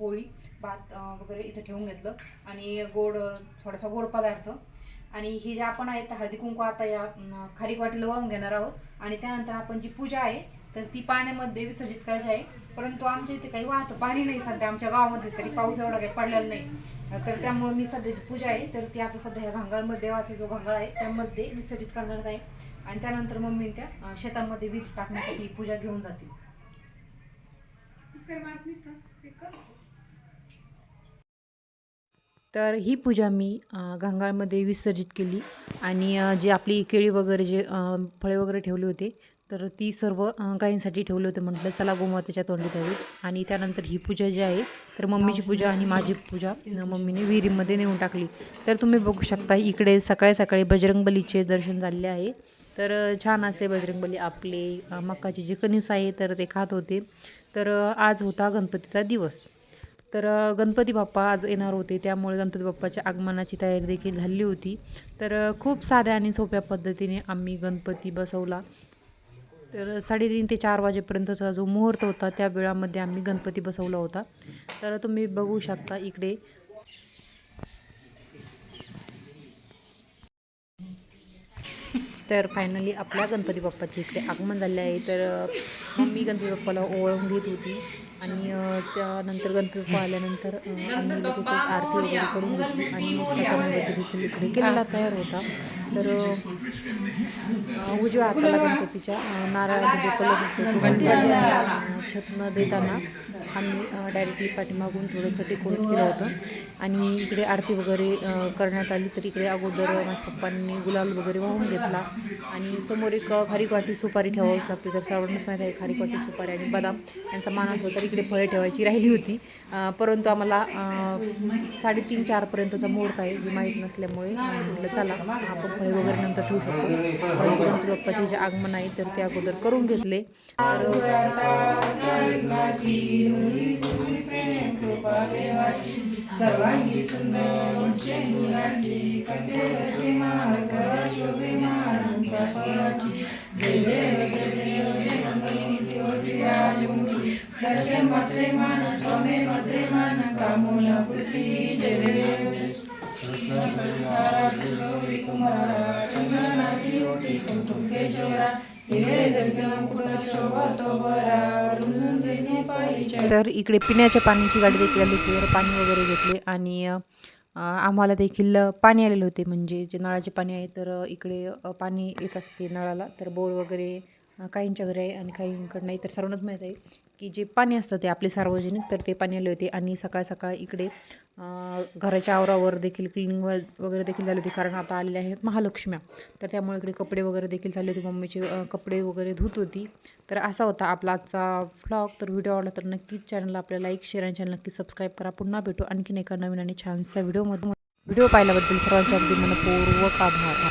पोळी भात वगैरे इथं ठेवून घेतलं. आणि गोड थोडासा गोड पदार्थ. आणि ही जे आपण आहेत हळदी कुंकू आता या खारीक वाटीला वाहून घेणार आहोत. आणि त्यानंतर आपण जी पूजा आहे तर ती पाण्यामध्ये विसर्जित करायची आहे. परंतु आमच्या इथे काही वाहतं पाणी नाही सध्या. आमच्या गावामध्ये तरी पाऊस एवढा काही पडलेला नाही. तर त्यामुळे मी सध्याची पूजा आहे तर ती आता सध्या ह्या घांगाळमध्ये देवाचा जो घांगाळ आहे त्यामध्ये विसर्जित करणार आहे. आणि त्यानंतर मम्मी त्या शेतामध्ये वीज टाकण्यासाठी पूजा घेऊन जातील तर ही पूजा मी गंगाळमध्ये विसर्जित केली. आणि जे आपली केळी वगैरे जे फळे वगैरे ठेवले होते तर ती सर्व गायींसाठी ठेवले होते. म्हटलं चला गोमातेच्या तोंडी द्यावी आणि. त्यानंतर ही पूजा जी आहे तर मम्मीची पूजा आणि माझी पूजा मम्मीने विहिरीमध्ये नेऊन टाकली. तर तुम्ही बघू शकता इकडे सकाळी सकाळी बजरंगबलीचे दर्शन झालेले आहे. तर छान असे बजरंगबली आपले मक्काचे जे कणीस आहे तर ते खात होते. तर आज होता गणपतीचा दिवस. तर गणपती बाप्पा आज येणार होते. त्यामुळे गणपती बाप्पाच्या आगमनाची तयारी देखील झाली होती. तर खूप साध्या आणि सोप्या पद्धतीने आम्ही गणपती बसवला. तर साडेतीन ते चार वाजेपर्यंतचा जो मुहूर्त होता त्या वेळामध्ये आम्ही गणपती बसवला होता. तर तुम्ही बघू शकता इकडे तर फायनली आपल्या गणपती बाप्पाचे इकडे आगमन झाले आहे. तर मम्मी गणपती बाप्पाला ओवाळून घेत होती. आणि त्यानंतर गणपती बाप्पा आल्यानंतर आम्ही लगेचच आरती वगैरे करून घेतली. आणि मग त्याचा नैवेद्य देखील इकडे केलेला तयार होता. तर उजव्या हाताला गणपतीच्या नारळाचा जो कलश असतो तो छत न देताना आम्ही डायरेक्टली पाठीमागून थोडंसं डेकोरेट केलं होतं. आणि इकडे आरती वगैरे करण्यात आली तर इकडे अगोदर माझ्या पप्पांनी गुलाल वगैरे वाहून घेतला. आणि समोर एक खारीक वाटी सुपारी ठेवावीच लागते तर सर्वांनाच माहीत आहे खारीक वाटी सुपारी आणि बदाम यांचा मान असतो तर इकडे फळे ठेवायची राहिली होती. परंतु आम्हाला साडेतीन चारपर्यंतचा मुहूर्त आहे हे माहीत नसल्यामुळे म्हटलं चला आपण फळे वगैरे नंतर ठेवू शकतो. परंतु गणपती बाप्पाचे जे आगमन आहे तर ते अगोदर करून घेतले. तर सर्वांगी सुंदर शेंगुराची कंठे माळ शोभे माळ फळाची जय देव जय देव जय मंगली दर्शन मात्रे मान स्वामी मात्रे मान कामोला पुरती जय देव कुमारा चंदनाची ओटी केशवरा तर इकडे पिण्याच्या पाण्याची गाडी देखील आली होती तर पाणी वगैरे घेतले आणि आम्हाला देखील पाणी आलेले होते. म्हणजे जे नळाचे पाणी आहे तर इकडे पाणी येत असते नळाला तर बोर वगैरे काहींच्या घरी आहे आणि काहींकडे नाही. तर सर्वांनाच माहीत आहे की जे पाणी असतं ते आपले सार्वजनिक तर ते पाणी आले होते आणि सकाळ सकाळ इकडे घराच्या आवरावर देखील क्लिनिंग वगैरे देखील झाली होती. कारण आता आलेल्या आहेत महालक्ष्म्या. तर त्यामुळे इकडे कपडे वगैरे देखील झाले होते. मम्मीचे कपडे वगैरे धुत होती. तर असा होता आपला आजचा व्लॉग तर व्हिडिओ आवडला तर नक्कीच चॅनलला आपल्या लाईक शेअर आणि चॅनल नक्की सबस्क्राईब करा. पुन्हा भेटू आणखीन एका नवीन आणि छानसा व्हिडिओमध्ये व्हिडिओ पाहिल्याबद्दल सर्वांच्या अगदी मनपूर्वक आभार.